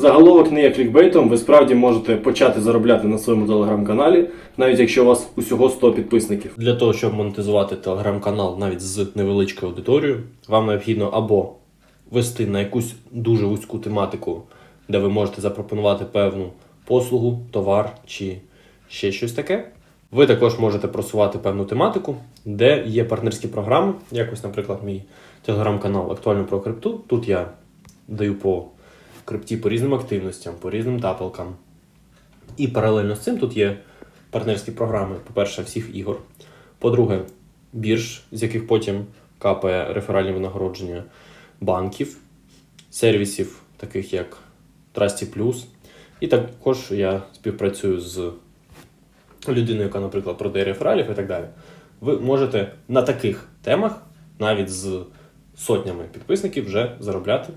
Заголовок не є клікбейтом, ви справді можете почати заробляти на своєму телеграм-каналі, навіть якщо у вас усього 100 підписників. Для того, щоб монетизувати телеграм-канал навіть з невеличкою аудиторією, вам необхідно або вести на якусь дуже вузьку тематику, де ви можете запропонувати певну послугу, товар чи ще щось таке. Ви також можете просувати певну тематику, де є партнерські програми, як ось, наприклад, мій телеграм-канал Актуально про крипту. Тут я даю по крипті по різним активностям, по різним тапалкам. І паралельно з цим тут є партнерські програми, по-перше, всіх ігор. По-друге, бірж, з яких потім капає реферальні винагородження банків, сервісів, таких як Trusty Plus. І також я співпрацюю з людиною, яка, наприклад, продає рефералів і так далі. Ви можете на таких темах, навіть з сотнями підписників, вже заробляти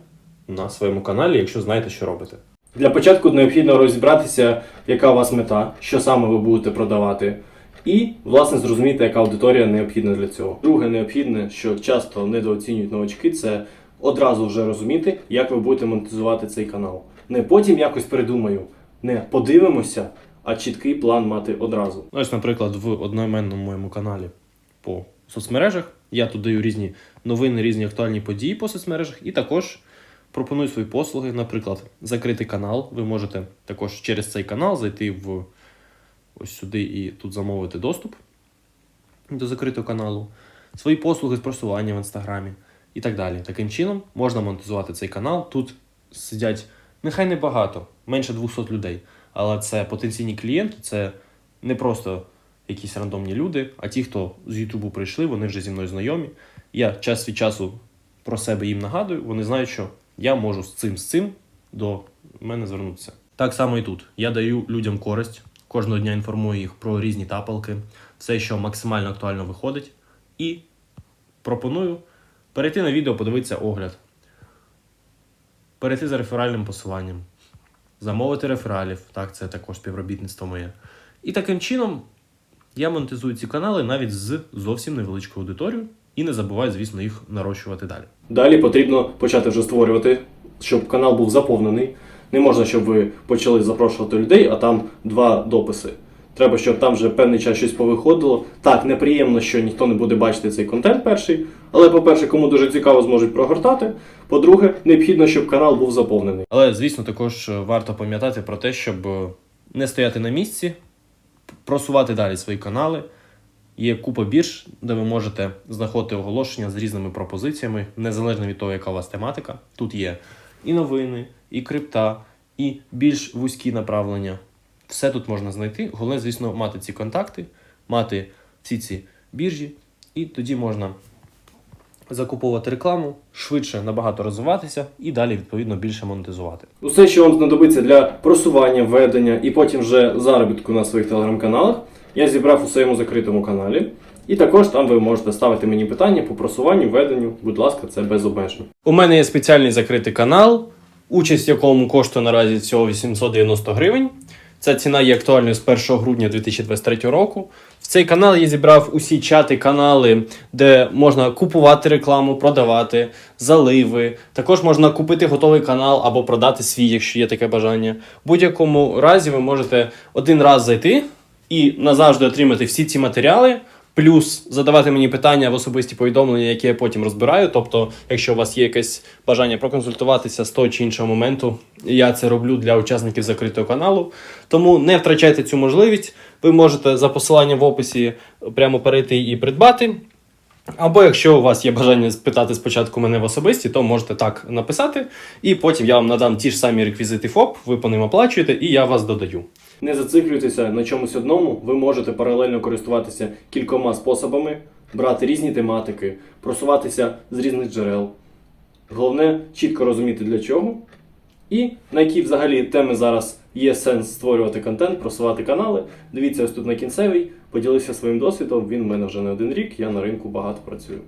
на своєму каналі, якщо знаєте, що робите. Для початку необхідно розібратися, яка у вас мета, що саме ви будете продавати, і, власне, зрозуміти, яка аудиторія необхідна для цього. Друге, необхідне, що часто недооцінюють новачки, це одразу вже розуміти, як ви будете монетизувати цей канал. Не потім якось придумаю, не подивимося, а чіткий план мати одразу. Ну, Ось, наприклад, в одноіменному моєму каналі по соцмережах я тут даю різні новини, різні актуальні події по соцмережах, і також пропоную свої послуги. Наприклад, закритий канал. Ви можете також через цей канал зайти в ось сюди і тут замовити доступ до закритого каналу, свої послуги з просування в інстаграмі і так далі. Таким чином можна монетизувати цей канал. Тут сидять нехай не багато, менше 200 людей, але це потенційні клієнти, це не просто якісь рандомні люди, а ті, хто з Ютубу прийшли, вони вже зі мною знайомі. Я час від часу про себе їм нагадую, вони знають, що я можу з цим з цим до мене звернутися. Так само і тут. Я даю людям користь, кожного дня інформую їх про різні тапалки, все, що максимально актуально виходить, і пропоную перейти на відео, подивитися огляд, перейти за реферальним посиланням, замовити рефералів, так, це також співробітництво моє. І таким чином я монетизую ці канали навіть з зовсім невеличкою аудиторією і не забуваю, звісно, їх нарощувати далі. Далі потрібно почати вже створювати, щоб канал був заповнений. Не можна, щоб ви почали запрошувати людей, а там два дописи. Треба, щоб там вже певний час щось повиходило. Так, неприємно, що ніхто не буде бачити цей контент перший. Але, по-перше, кому дуже цікаво, зможуть прогортати. По-друге, необхідно, щоб канал був заповнений. Але, звісно, також варто пам'ятати про те, щоб е, не стояти на місці, просувати далі свої канали. Є купа бірж, де ви можете знаходити оголошення з різними пропозиціями, незалежно від того, яка у вас тематика. Тут є і новини, і крипта, і більш вузькі направлення. Все тут можна знайти. Головне, звісно, мати ці контакти, мати всі ці біржі, і тоді можна закуповувати рекламу, швидше набагато розвиватися і далі, відповідно, більше монетизувати. Усе, що вам знадобиться для просування, ведення і потім вже заробітку на своїх телеграм-каналах, я зібрав у своєму закритому каналі. І також там ви можете ставити мені питання по просуванню, веденню. Будь ласка, це без обмежень. У мене є спеціальний закритий канал, участь в якому коштує наразі всього 890 гривень. Ця ціна є актуальною з 1 грудня 2023 року. В цей канал я зібрав усі чати, канали, де можна купувати рекламу, продавати, заливи. Також можна купити готовий канал або продати свій, якщо є таке бажання. В будь-якому разі ви можете один раз зайти і назавжди отримати всі ці матеріали. Плюс задавати мені питання в особисті повідомлення, які я потім розбираю. Тобто, якщо у вас є якесь бажання проконсультуватися з того чи іншого моменту, я це роблю для учасників закритого каналу. Тому не втрачайте цю можливість. Ви можете за посиланням в описі прямо перейти і придбати. Або якщо у вас є бажання спитати спочатку мене в особисті, то можете так написати, і потім я вам надам ті ж самі реквізити ФОП, ви по ним оплачуєте, і я вас додаю. Не зациклюйтеся на чомусь одному, ви можете паралельно користуватися кількома способами, брати різні тематики, просуватися з різних джерел. Головне чітко розуміти для чого. І на які взагалі теми зараз є сенс створювати контент, просувати канали. Дивіться ось тут на кінцевий, поділився своїм досвідом. Він в мене вже не один рік, я на ринку багато працюю.